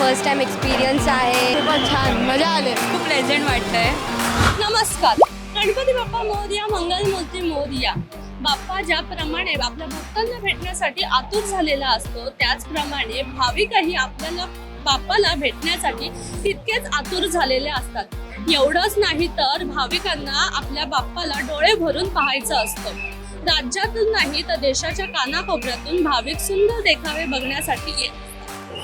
First time experience आहे. खूपच छान मजा आले. खूप प्लेझेंट वाटतंय. नमस्कार. गणपती बाप्पा मोरया मंगलमूर्ती मोरया. बाप्पा ज्याप्रमाणे आपल्या भक्तांना भेटण्यासाठी आतुर झालेला असतो त्याचप्रमाणे भाविकही आपल्याला बाप्पाला भेटण्यासाठी तितकेच आतुर झालेले असतात. एवढंच नाही तर भाविकांना आपल्या बाप्पाला डोळे भरून पाहायचं असतं. राज्यातून नाही तर देशाच्या कानाकोपऱ्यातून भाविक सुंदर देखावे बघण्यासाठी येत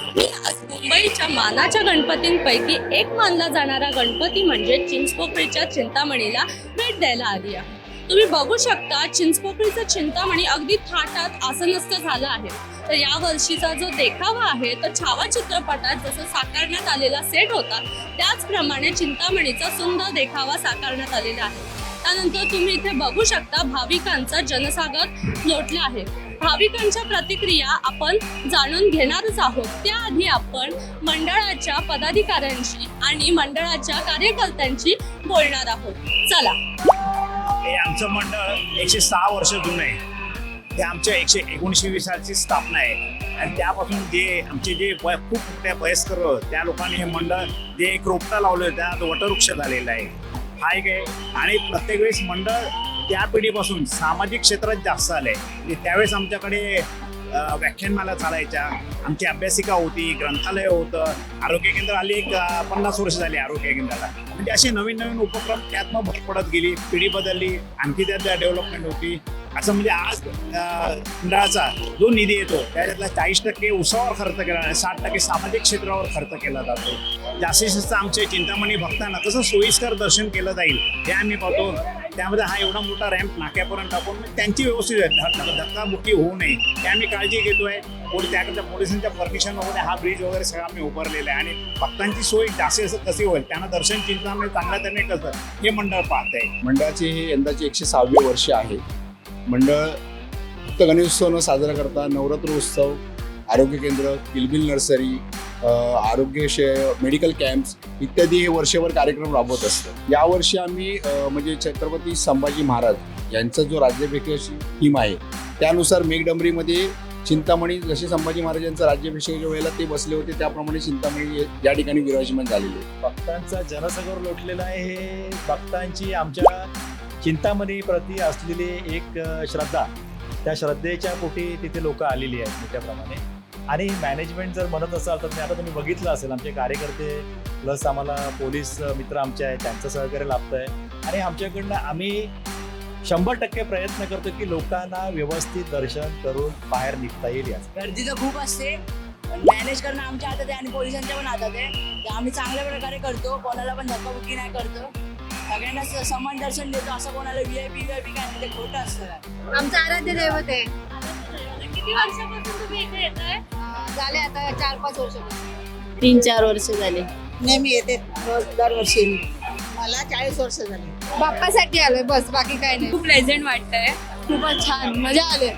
मी आज मुंबईच्या मानाच्या गणपतींपैकी एक मानला जाणारा गणपती म्हणजे चिंचपोकळीच्या चिंतामणीला भेट द्यायला आली आहे. तुम्ही बघू शकता चिंचपोकळीचं चिंतामणी अगदी थाटात आसनस्थ झालं आहे. तर या वर्षीचा जो देखावा आहे तो छावा चित्रपटात जसं साकारण्यात आलेला सेट होता त्याचप्रमाणे चिंतामणीचा सुंदर देखावा साकारण्यात आलेला आहे. त्यानंतर तुम्ही इथे बघू शकता भाविकांचा जनसागर लोटला आहे. भाविकांच्या प्रतिक्रिया आपण जाणून घेणारच आहोत. त्याआधी आपण मंडळाच्या पदाधिकाऱ्यांशी आणि मंडळाच्या कार्यकर्त्यांशी बोलणार आहोत. चला. हे आमचं मंडळ एकशे सहा वर्ष जुनं आहे. ते आमच्या एकशे एकोणीसशे सालची स्थापना आहे. आणि त्यापासून जे आमचे जे वय खूप मोठ्या वयस्कर त्या लोकांनी हे मंडळ जे एक रोपटा लावलं त्यात वटवृक्ष झालेलं आहे. हा एक आहे. आणि प्रत्येक वेळेस मंडळ त्या पिढीपासून सामाजिक क्षेत्रात जास्त आलंय. म्हणजे त्यावेळेस आमच्याकडे व्याख्यानमाला चालायच्या. आमची अभ्यासिका होती ग्रंथालय होतं. आरोग्य केंद्र आली एक पन्नास वर्ष झाली आरोग्य केंद्राला. म्हणजे असे नवीन नवीन उपक्रम त्यातनं भर पडत गेली पिढी बदलली आणखी त्यात डेव्हलपमेंट होती. असं म्हणजे आज मंडळाचा जो निधी येतो त्याच्यातला चाळीस टक्के उसावर खर्च केला आणि साठ टक्के सामाजिक क्षेत्रावर खर्च केला जातो. जास्तीत जास्त आमचे चिंतामणी भक्तांना कसं सोयीस्कर दर्शन केलं जाईल हे आम्ही पाहतो. त्यामध्ये हा एवढा मोठा रॅम्प नाक्यापर्यंत टाकून त्यांची व्यवस्थित आहे. धक्काबुक्की होऊ नये. हे आम्ही काळजी घेतोय. पोलीस त्याकरता पोलिसांच्या परमिशन वगैरे हा ब्रिज वगैरे सगळं आम्ही उभारलेला आहे. आणि भक्तांची सोय जास्ती असं कशी होईल? त्यांना दर्शन चिंतामणी चांगल्या त्यांनी कसं हे मंडळ पाहत आहे मंडळाची हे यंदाची एकशे सहावी वर्ष आहे. मंडळ फक्त गणेशोत्सव न साजरा करता नवरात्र उत्सव आरोग्य केंद्र किलबिल नर्सरी आरोग्य मेडिकल कॅम्प्स इत्यादी हे वर्षभर कार्यक्रम राबवत असतात यावर्षी आम्ही म्हणजे छत्रपती संभाजी महाराज यांचा जो राज्याभिषेकाची थीम आहे त्यानुसार मेघडंबरीमध्ये चिंतामणी जसे संभाजी महाराजांचा राज्याभिषेकाच्या वेळेला ते बसले होते त्याप्रमाणे चिंतामणी या ठिकाणी विराजमान झालेले भक्तांचा जनसागर लोटलेला आहे. हे भक्तांची आमच्या चिंतामणी प्रती असलेली एक श्रद्धा. त्या श्रद्धेच्या पोटी तिथे लोक आलेली आहेत मोठ्या प्रमाणे आणि मॅनेजमेंट जर म्हणत असाल तर मी आता तुम्ही बघितलं असेल आमचे कार्यकर्ते प्लस आम्हाला पोलीस मित्र आमचे आहेत त्यांचं सहकार्य लाभतं आहे आणि आमच्याकडनं आम्ही शंभर टक्के प्रयत्न करतो की लोकांना व्यवस्थित दर्शन करून बाहेर निघता येईल याचं. गर्दी तर खूप असते मॅनेज करणं आमच्या हातात आहे आणि पोलिसांच्या पण हातात आहे. ते आम्ही चांगल्या प्रकारे करतो कोणाला पण धक्काबुक्की नाही करतो. सगळ्यांना स- समान दर्शन देतो असं कोणाला V I P V I P काय नाही ते खोटं असतं. आमचं आराध्य दैवत आहे. किती वर्षापासून तुम्ही इथे येत आहे झाले आता चार पाच वर्ष. तीन चार वर्ष झाले. नेहमी येते दरवर्षी. मला चाळीस वर्ष झाली. बाप्पासाठी आलोय बस बाकी काय नाही. खूप प्लेझेंट वाटतंय. खूपच छान मजा आले.